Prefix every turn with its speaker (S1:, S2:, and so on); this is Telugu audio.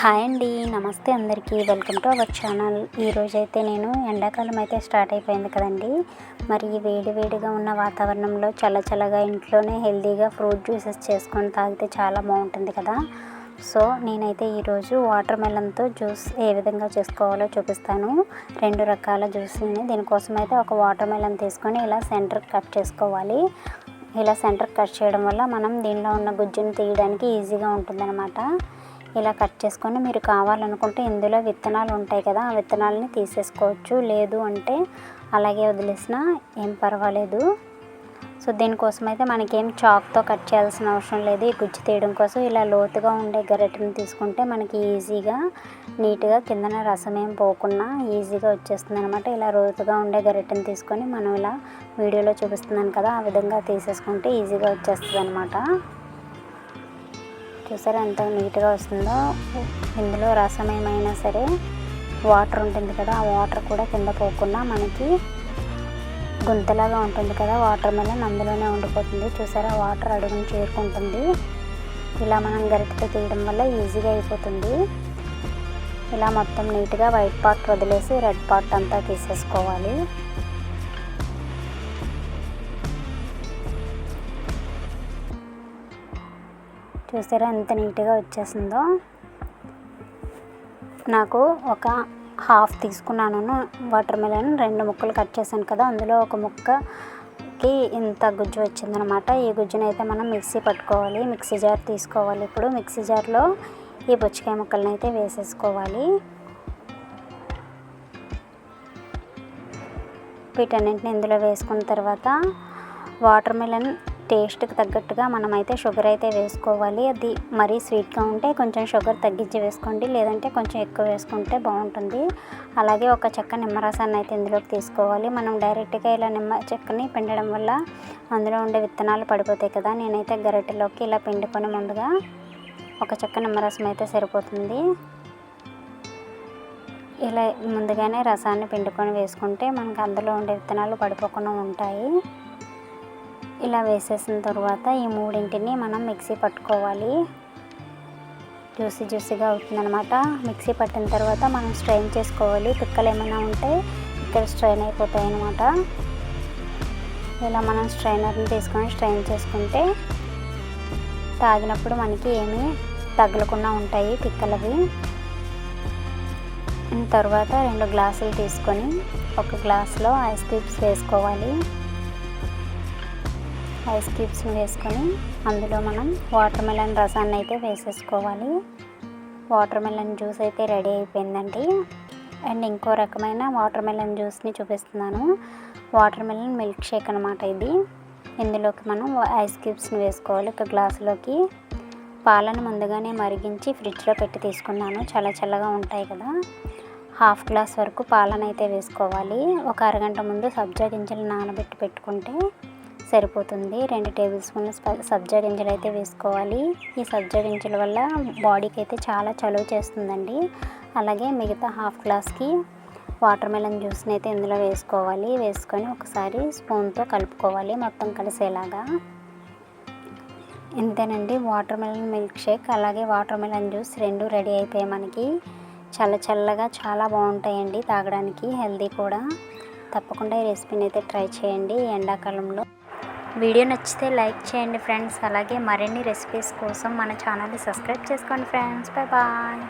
S1: హాయ్ అండి నమస్తే అందరికీ. Welcome to our channel. ఈరోజైతే నేను ఎండాకాలం అయితే స్టార్ట్ అయిపోయింది కదండి. మరి వేడి వేడిగా ఉన్న వాతావరణంలో చల్ల చల్లగా ఇంట్లోనే హెల్తీగా ఫ్రూట్ జ్యూసెస్ చేసుకొని తాగితే చాలా బాగుంటుంది కదా. సో నేనైతే ఈరోజు వాటర్ మెలన్తో జ్యూస్ ఏ విధంగా చేసుకోవాలో చూపిస్తాను. రెండు రకాల జ్యూస్ని దీనికోసం అయితే ఒక వాటర్ మెలన్ తీసుకొని ఇలా సెంటర్ కట్ చేసుకోవాలి. ఇలా సెంటర్ కట్ చేయడం వల్ల మనం దీనిలో ఉన్న గుజ్జును తీయడానికి ఈజీగా ఉంటుందన్నమాట. ఇలా కట్ చేసుకొని మీరు కావాలనుకుంటే ఇందులో విత్తనాలు ఉంటాయి కదా ఆ విత్తనాలని తీసేసుకోవచ్చు. లేదు అంటే అలాగే వదిలేసినా ఏం పర్వాలేదు. సో దీనికోసం అయితే మనకేం చాక్తో కట్ చేయాల్సిన అవసరం లేదు. ఈ గుజ్జు తీయడం కోసం ఇలా లోతుగా ఉండే గరిటెని తీసుకుంటే మనకి ఈజీగా నీట్గా కిందన రసం ఏం పోకుండా ఈజీగా వచ్చేస్తుంది అనమాట ఇలా లోతుగా ఉండే గరిటెని తీసుకొని మనం ఇలా వీడియోలో చూపిస్తున్నాను కదా ఆ విధంగా తీసేసుకుంటే ఈజీగా వచ్చేస్తుంది అనమాట చూసారా ఎంత నీట్గా వస్తుందో. ఇందులో రసం ఏమైనా సరే వాటర్ ఉంటుంది కదా ఆ వాటర్ కూడా కింద పోకుండా మనకి గుంతలాగా ఉంటుంది కదా వాటర్ మెలన్ అందులోనే ఉండిపోతుంది. చూసారా వాటర్ అడుగుని చేరుకుంటుంది. ఇలా మనం గరిటతో తీయడం వల్ల ఈజీగా అయిపోతుంది. ఇలా మొత్తం నీట్గా వైట్ పార్ట్ వదిలేసి రెడ్ పార్ట్ అంతా తీసేసుకోవాలి. చూసారా ఎంత నీట్గా వచ్చేసిందో. నాకు ఒక హాఫ్ తీసుకున్నాను. వాటర్ మిలన్ రెండు ముక్కలు కట్ చేశాను కదా అందులో ఒక ముక్కకి ఇంత గుజ్జు వచ్చిందనమాట. ఈ గుజ్జును అయితే మనం మిక్సీ పట్టుకోవాలి మిక్సీ జార్ తీసుకోవాలి. ఇప్పుడు మిక్సీ జార్లో ఈ పుచ్చకాయ ముక్కలను అయితే వేసేసుకోవాలి. వీటన్నింటిని ఇందులో వేసుకున్న తర్వాత వాటర్ మిలన్ టేస్ట్కి తగ్గట్టుగా మనమైతే షుగర్ అయితే వేసుకోవాలి. అది మరీ స్వీట్గా ఉంటే కొంచెం షుగర్ తగ్గించి వేసుకోండి. లేదంటే కొంచెం ఎక్కువ వేసుకుంటే బాగుంటుంది. అలాగే ఒక చెక్క నిమ్మరసాన్ని అయితే ఇందులోకి తీసుకోవాలి. మనం డైరెక్ట్గా ఇలా నిమ్మ చెక్కని పిండడం వల్ల అందులో ఉండే విత్తనాలు పడిపోతాయి కదా. నేనైతే గరిటెలోకి ఇలా పిండుకొని ముందుగా ఒక చెక్క నిమ్మరసం అయితే సరిపోతుంది. ఇలా ముందుగానే రసాన్ని పిండుకొని వేసుకుంటే మనకు అందులో ఉండే విత్తనాలు పడిపోకుండా ఉంటాయి. ఇలా వేసేసిన తర్వాత ఈ మూడింటిని మనం మిక్సీ పట్టుకోవాలి. జ్యూసీ జ్యూసీగా అవుతుందనమాట మిక్సీ పట్టిన తర్వాత మనం స్ట్రైన్ చేసుకోవాలి. పిక్కలు ఏమైనా ఉంటే ఇక్కడ స్ట్రైన్ అయిపోతాయి అనమాట ఇలా మనం స్ట్రైనర్ని తీసుకొని స్ట్రైన్ చేసుకుంటే తాగినప్పుడు మనకి ఏమీ తగలకుండా ఉంటాయి పిక్కలవి. తర్వాత రెండు గ్లాసులు తీసుకొని ఒక గ్లాస్లో ఐస్ క్యూబ్స్ వేసుకోవాలి. ఐస్ క్యూబ్స్ని వేసుకొని అందులో మనం వాటర్ మెలన్ రసాన్ని అయితే వేసేసుకోవాలి. వాటర్ మెలన్ జ్యూస్ అయితే రెడీ అయిపోయిందండి. అండ్ ఇంకో రకమైన వాటర్ మెలన్ జ్యూస్ని చూపిస్తున్నాను. వాటర్ మెలన్ మిల్క్ షేక్ అనమాట ఇది. ఇందులోకి మనం ఐస్ క్యూబ్స్ని వేసుకోవాలి. ఒక గ్లాసులోకి పాలను ముందుగానే మరిగించి ఫ్రిడ్జ్లో పెట్టి తీసుకున్నాను. చాలా చల్లగా ఉంటాయి కదా. హాఫ్ గ్లాస్ వరకు పాలనైతే వేసుకోవాలి. ఒక అరగంట ముందు సబ్జా గింజలు నానబెట్టి పెట్టుకుంటే సరిపోతుంది. రెండు టేబుల్ స్పూన్ల సబ్జా గింజలు అయితే వేసుకోవాలి. ఈ సబ్జా గింజల వల్ల బాడీకి అయితే చాలా చలువ చేస్తుందండి. అలాగే మిగతా హాఫ్ గ్లాస్కి వాటర్ మెలన్ జ్యూస్ని అయితే ఇందులో వేసుకోవాలి. వేసుకొని ఒకసారి స్పూన్తో కలుపుకోవాలి మొత్తం కలిసేలాగా. ఇంతేనండి వాటర్ మెలన్ మిల్క్ షేక్. అలాగే వాటర్ మెలన్ జ్యూస్ రెండు రెడీ అయిపోయాయి మనకి. చల్ల చల్లగా చాలా బాగుంటాయండి తాగడానికి హెల్దీ కూడా. తప్పకుండా ఈ రెసిపీని అయితే ట్రై చేయండి. ఎండాకాలంలో వీడియో నచ్చితే లైక్ చేయండి ఫ్రెండ్స్. అలాగే మరిన్ని రెసిపీస్ కోసం మన ఛానల్ని సబ్స్క్రైబ్ చేసుకోండి ఫ్రెండ్స్. Bye bye